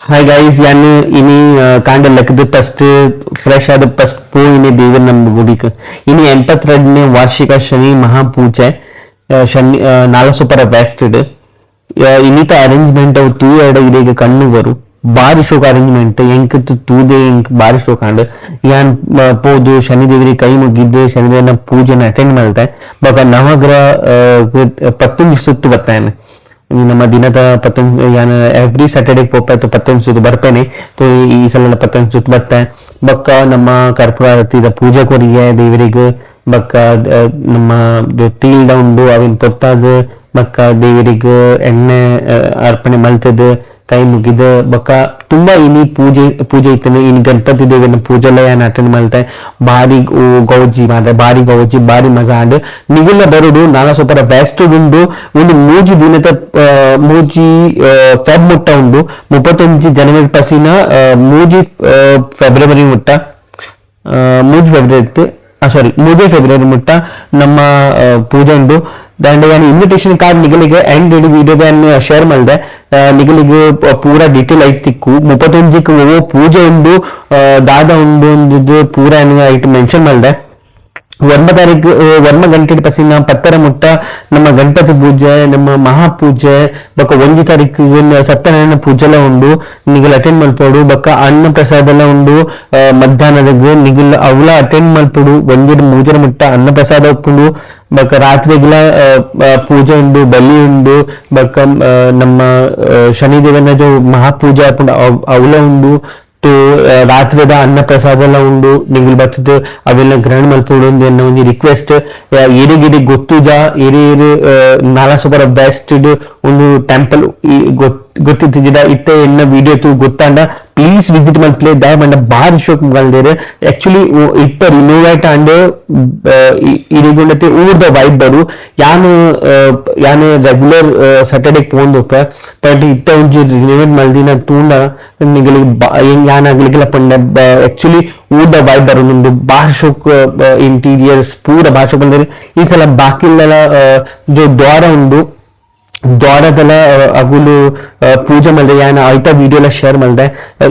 Hi guys ಯಾನು ಇನಿ ಕಾಂಡ ಲೆಕ್ಕದ ಫಸ್ಟ್ ಫ್ರೆಶ್ ಆದ ಫಸ್ಟ್ ಪೂ ಇನಿ ದೇವರ ನಮ್ಮ ಗುಡಿಕ ಇನಿ ಎಂಬತ್ತೆರಡನೇ ವಾರ್ಷಿಕ ಶನಿ ಮಹಾಪೂಜೆ ಶನಿ ಆ, ನಾಲ ಸೂಪರ್ ಬೆಸ್ಟ್ ಇನ್ನಿತ ಅರೇಂಜ್ಮೆಂಟ್ ಅವು ತೂ ಎರಡು ಇದೀಗ ಕಣ್ಣು ಬರು ಬಾರಿ ಶೋಕ ಅರೇಂಜ್ಮೆಂಟ್ ಎಂಕತ್ತು ತೂದೆ ಎಂಕ್ ಬಾರಿ ಶೋಕ ಅಂಡ್ ಯಾನ್ ಪೋದು ಶನಿದೇವರಿಗೆ ಕೈ ಮುಗಿದ್ದು ಶನಿದೇವನ ಪೂಜೆನ ಅಟೆಂಡ್ ಮಾಡ್ತೆ ಬಕ ನವಗ್ರಹ ಪತ್ತು ಸುತ್ತು ಬರ್ತಾನೆ ನಮ್ಮ ದಿನದ ಪತ್ತೊಂದು ಎವ್ರಿ ಸ್ಯಾಟರ್ಡೆ ಪೋಪಾಯ್ತು ಪತ್ತೊಂದು ಸುತ್ತು ಬರ್ತೇನೆ. ತೋ ಈ ಸಲ ಪತ್ತೊಂದು ಸುತ್ತು ಬರ್ತೆ. ಬಕ್ಕ ನಮ್ಮ ಕರ್ಪೂರ ಆರತಿದ ಪೂಜೆ ಕೊರಿಗೆ ದೇವರಿಗೆ, ಬಕ್ಕ ನಮ್ಮ ತೀಲ್ದ ಉಂಡು, ಅವಿನ ಪೊತ್ತಾದ, ಬಕ್ಕ ದೇವರಿಗೆ ಎಣ್ಣೆ ಅರ್ಪಣೆ ಮಲ್ತದ ಕೈ ಮುಗಿದ ಬಕ ತುಂಬಾ ಇನಿ ಪೂಜೆ ಪೂಜೆ ಇತ್ತನೆ. ಇನ್ ಗಣಪತಿ ದೇವಿನ ಪೂಜೆಲಯ ಅಟೆಂಡ್ ಮಾಡ್ತೆ? ಬಾರಿ ಗೌಜಿ ಮಾಡ ಬಾರಿ ಗೌಜಿ, ಬಾರಿ ಮಜಾ ಆಂಡ್. ನಿಗುಲ್ಲ ಬರುಡು ನಾನು ಸ್ವಲ್ಪ ಬೆಸ್ಟ್ ಉಂಡು, ಒಂದು ಮೂಜಿ ದಿನದ ಮೂಜಿ ಫೆಬ್ ಮುಟ್ಟ ಉಂಡು. ಮುಪ್ಪತ್ತೊಂಜಿ ಜನವರಿ ಪಸಿನ ಮೂಜಿ ಫೆಬ್ರವರಿ ಮುಟ್ಟ. ಮೂಜಿ ಫೆಬ್ರವರಿ ಸಾರಿ ಮೂಜೆ ಫೆಬ್ರವರಿ ಮುಟ್ಟ ನಮ್ಮ ಪೂಜೆ ಉಂಡು. ದಾಂಡ್ ಯಾನ್ ಇನ್ವಿಟೇಷನ್ ಕಾರ್ಡ್ ನಿಗಲಿಗೆ ಎಂಡ್ ಇಡಿ ವಿಡಿಯೋದ ಶೇರ್ ಮಾಡಿದೆ ನಿಗಲಿಗೆ ಪೂರ ಡೀಟೇಲ್ ಐಟ್ ತಿಕ್ಕು. ಮುಪ್ಪತ್ತೊಂಜಿಕ್ ಪೂಜೆ ಒಂದು ದಾದ ಒಂದು ಪೂರ ಐಟ್ ಮೆನ್ಷನ್ ಮಾಡಿದೆ. ವರ್ಮ ತಾರೀಕು ವರ್ಮ ಗಂಟೆ ಪಸಿನ, ಪತ್ತರ ಮುಟ್ಟ, ನಮ್ಮ ಗಣಪತಿ ಪೂಜೆ, ನಮ್ಮ ಮಹಾಪೂಜೆ, ಬೊಕ್ಕ ಒಂಜಿ ತಾರೀಕು ಸತ್ಯನಾರಾಯಣ ಪೂಜೆ ಉಂಡು. ನಿಗಲ್ ಅಟೆಂಡ್ ಮಲ್ಪೋಡು ಬೊಕ್ಕ ಅನ್ನ ಪ್ರಸಾದ ಎಲ್ಲ ಉಂಡು. ಮಧ್ಯಾಹ್ನದಾಗ ನಿಗಲ್ ಅವಲ ಅಟೆಂಡ್ ಮಲ್ಪೋಡು ಒಂಜಿಡ್ ಮೂಜರ ಮುಟ್ಟ ಅನ್ನ ಪ್ರಸಾದ ಉಪ್ಪುಂಡು. ಬೊಕ್ಕ ರಾತ್ರಿಗೆಲ್ಲ ಪೂಜೆ ಉಂಡು, ಬಲಿ ಉಂಡು. ಬೊಕ್ಕ ನಮ್ಮ ಶನಿ ಶನಿದೇವನ ಜೋ ಮಹಾಪೂಜೆ ಅವಲ ಉಂಡು. ರಾತ್ರಿದ ಅನ್ನ ಪ್ರಸಾದ ಎಲ್ಲ ಉಂಡು, ನಿಂಗಿಲ್ ಬರ್ತದೆ ಅವೆಲ್ಲ ಗ್ರಹಣ ಮಲ್ಪೋಡು ಎನ್ನ ಒಂದು ರಿಕ್ವೆಸ್ಟ್ ಏರಿಗಿರಿ ಗೊತ್ತುಜ ಇರಿ ಇರಿ ಸೂಪರ್ ಬೆಸ್ಟ್ ಒಂದು ಟೆಂಪಲ್ ಗೊತ್ತಿದ್ದ ಇತ್ತೆ ಎನ್ನ ವಿಡಿಯೋ ತು ಗೊತ್ತಾಂಡ. ಪ್ಲೀಸ್ ವಿಸಿಟ್ ಮಲ್ಪ್ಲೆ ದಯ ಬಂಡ ಬಾರಿ ಶೋಕ್ ಮಲ್ದೇರೆ ಆಕ್ಚುಲಿ ಇಟ್ಟ ರಿನೋವೇಟ್ ಅಂಡ್ ಊರ್ ದ ವೈಬ್ ಬರು ಯಾನು ಯಾನು ರೆಗ್ಯುಲರ್ ಸಾಟರ್ಡೆ ಪೋಂದು ಬಟ್ ಇಟ್ಟ ಒಂಜಿ ರಿನೋವೇಟ್ ಮಲ್ದಿನ ತೂಂಡ ಏನ್ ಯಾನ್ ಆಗ್ಲಿಕ್ಕೆಲ್ಲ ಪಂಡ ಆಕ್ಚುಲಿ ದ ವೈಬ್ ನಿಮ್ದು ಬಾರಿ ಶೋಕ್ ಇಂಟೀರಿಯರ್ಸ್ ಪೂರ ಬಾರ್ ಶೋಕ್ ಬಂದರೆ ಈ ಸಲ ಬಾಕಿಲೆಲ್ಲ ಜೋ ದ್ವಾರ ಉಂಡು ದ್ವಾರದೆಲ್ಲ ಅಗುಲು ಪೂಜೆ ಮಾಡಿದೆ ಯಾನ ಆಯ್ತಾ ವಿಡಿಯೋ ಎಲ್ಲ ಶೇರ್ ಮಾಡಿದೆ.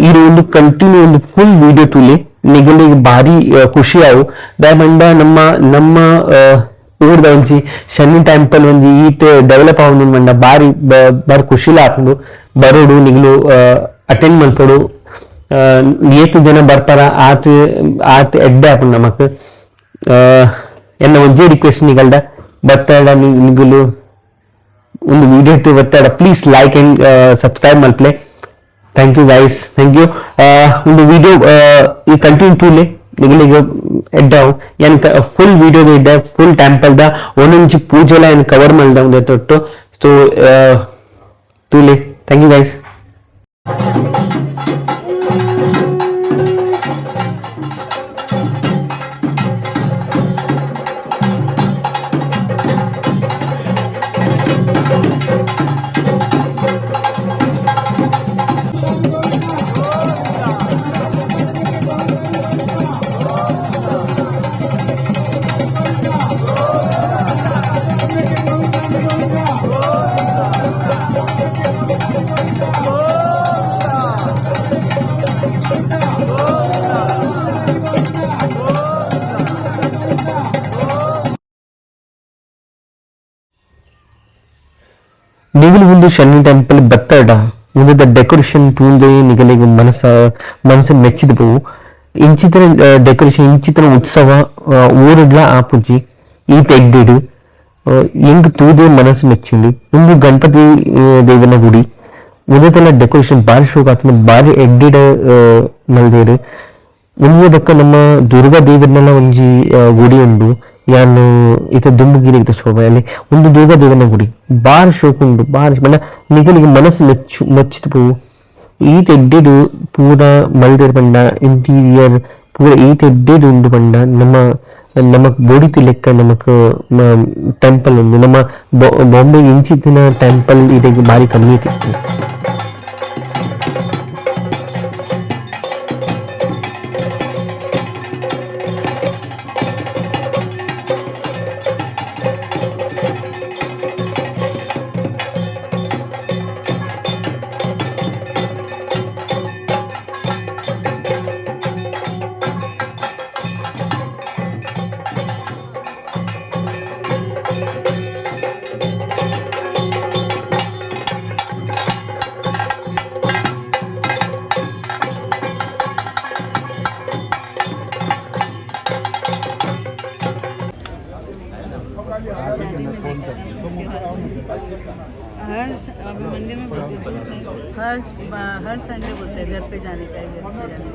ಇದು ಒಂದು ಕಂಟಿನ್ಯೂ ಒಂದು ಫುಲ್ ವಿಡಿಯೋ ತುಲಿ. ನಿಗಲಿಗೆ ಭಾರಿ ಖುಷಿ ಆವು. ದಯಮಂಡ ನಮ್ಮ ನಮ್ಮ ಊರ್ದ ಒಂಜಿ ಶನಿ ಟೆಂಪಲ್ ಒಂಜಿ ಈತೆ ಡೆವಲಪ್ ಆವೊಂದು ಮಂಡ ಬಾರಿ ಬಾರಿ ಖುಷಿಲ ಆಪುಂಡು ಬರೋಡು, ನಿಗಲು ಅಟೆಂಡ್ ಮಾಡ್ಕೊಡು ಏತು ಜನ ಬರ್ತಾರ, ಆತ ಆತ ಎಡ್ಡೆ ಆಪುಂಡು ನಮಕ್. ಎನ್ನ ಒಂಜೇ ರಿಕ್ವೆಸ್ಟ್ ನಿಗಲ್ದ. ಬರ್ತಾಡ ನಿಗಲು. ಒಂದು ವಿಡಿಯೋ ಇತ್ತು ಬರ್ತಾಡ please like and subscribe ಮಲ್ಪ್ಲೆ thank you guys thank you ಒಂದು ವಿಡಿಯೋ ಈ ಕಂಟಿನ್ಯೂ ಟೂಲೆ ನಿಗಲಿಗೆ ಎಡ್ಡ ಏನ್ ಫುಲ್ ವಿಡಿಯೋದ ಇದ್ದೆ ಫುಲ್ ಟೆಂಪಲ್ದ ಒಂದೊಂದು ಪೂಜೆ ಎಲ್ಲ ಏನು ಕವರ್ ಮಾಡ್ದ ಒಂದು ತೊಟ್ಟು ಸೊ ಟೂಲೆ ಥ್ಯಾಂಕ್ ಯು ಗೈಸ್ ನಿಗಲು ಒಂದು ಶನಿ ಟೆಂಪಲ್ ಬತ್ತಡ ಮುಂದದ ಡೆಕೋರೇಷನ್ ತೂಂದೆ ನಿಗಲಿಗೆ ಮನಸ್ಸ ಮನಸ್ಸು ಮೆಚ್ಚಿದ ಪೋವು ಇಂಚಿತರ ಡೆಕೋರೇಷನ್ ಇಂಚಿತರ ಉತ್ಸವ ಆ, ಊರಿಡ್ಲ ಆಪುಜಿ ಈ ತೆಗ್ದಿಡು ಎಂಗ್ ತೂದೆ ಮನಸ್ಸು ಮೆಚ್ಚಿಂಡು ಒಂದು ಗಣಪತಿ ಆ, ದೇವನ ಗುಡಿ ಮುಂದತೆಲ್ಲ ಡೆಕೋರೇಷನ್ ಬಾರಿ ಶೋಕ ಆತನ ಬಾರಿ ಎಡ್ಡಿಡ ಮಲ್ದೇರು ಮುಂದೆ ಬಕ್ಕ ನಮ್ಮ ದುರ್ಗಾ ದೇವರನ್ನೆಲ್ಲ ಒಂಜಿ ಆ, ಗುಡಿ ಉಂಡು ಯಾನು ಇತ ದುಂಬುಗಿರಿ ಇತ ಶೋಭ ಅಲ್ಲಿ ಒಂದು ದೇವ ದೇವನ ಗುಡಿ. ಬಾರ್ ಶೋಕುಂಡು ಬಾರ್ ಮನ ನಿಗಲಿಗೆ ಮನಸ್ಸು ಮೆಚ್ಚು, ಮೆಚ್ಚಿತು ಪೂ ಈ ತೆಡ್ಡೆಡು ಪೂರ ಮಲ್ದೇರ್ ಬಂಡ ಇಂಟೀರಿಯರ್ ಪೂರ ಈ ತೆಡ್ಡೆಡು ಉಂಡು ಬಂಡ. ನಮ್ಮ ನಮಕ್ ಬೋಡಿತಿ ಲೆಕ್ಕ ನಮಕ್ ಟೆಂಪಲ್ ಉಂಡು ನಮ್ಮ ಬಾಂಬೆ ಇಂಚಿತ್ತಿನ ಟೆಂಪಲ್ ಇದಕ್ಕೆ ಬಾರಿ ಕಮ್ಮಿ ಇತ್ತು हर हर संडे बोलते हैं घर पे जाने का घर पे जाने